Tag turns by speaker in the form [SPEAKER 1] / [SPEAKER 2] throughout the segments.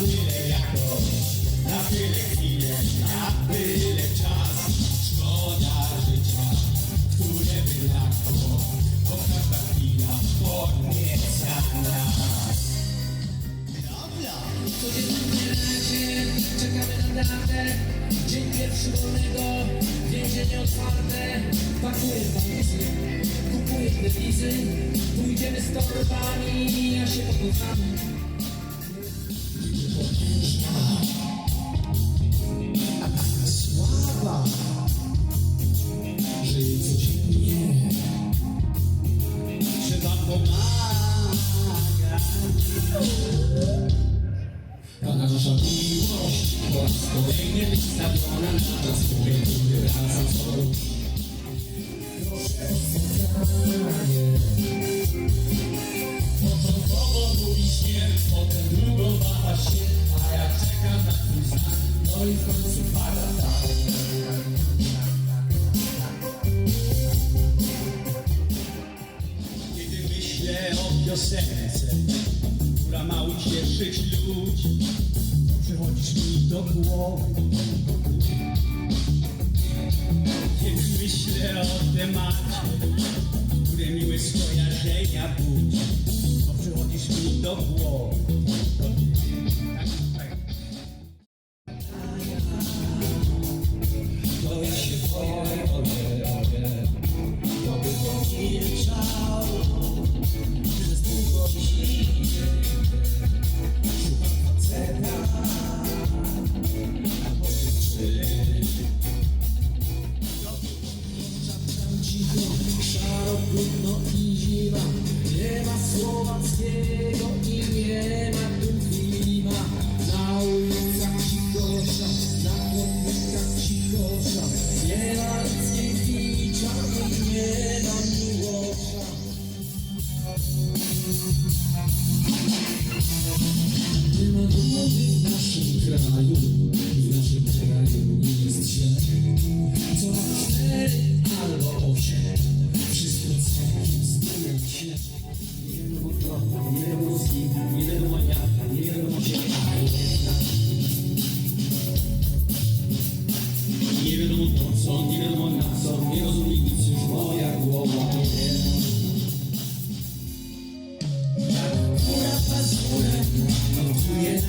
[SPEAKER 1] byle jakość, na byle chwilę, na byle czas. Szkoda życia, które wylakło, bo każda chwila podnieca nas.
[SPEAKER 2] Codziennie razie czekamy na datę Dzień pierwszy wolnego, więzienie otwarte Pakuję walizy, kupuję dewizy Pójdziemy z torbami, ja się pokocham
[SPEAKER 1] Ta nasza miłość po raz kolejny wystawiona na zasługę, który wraca co rok. Proszę o spotkanie. Początkowo mówisz nie, potem długo wahasz się, a ja czekam na twój znak, no i w końcu pada tak. Kiedy myślę o piosence, która ma ucieszyć ludzi, to przychodzisz mi do głowy. Kiedy myślę o temacie, który miłe skojarzenia budzi, to przychodzisz mi do głowy.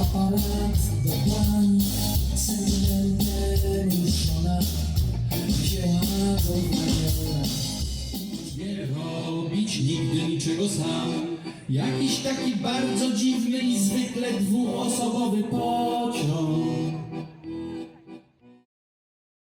[SPEAKER 1] Aparat do Wzięła maniona Nie robić nigdy niczego sam. Jakiś taki bardzo dziwny i zwykle dwuosobowy pociąg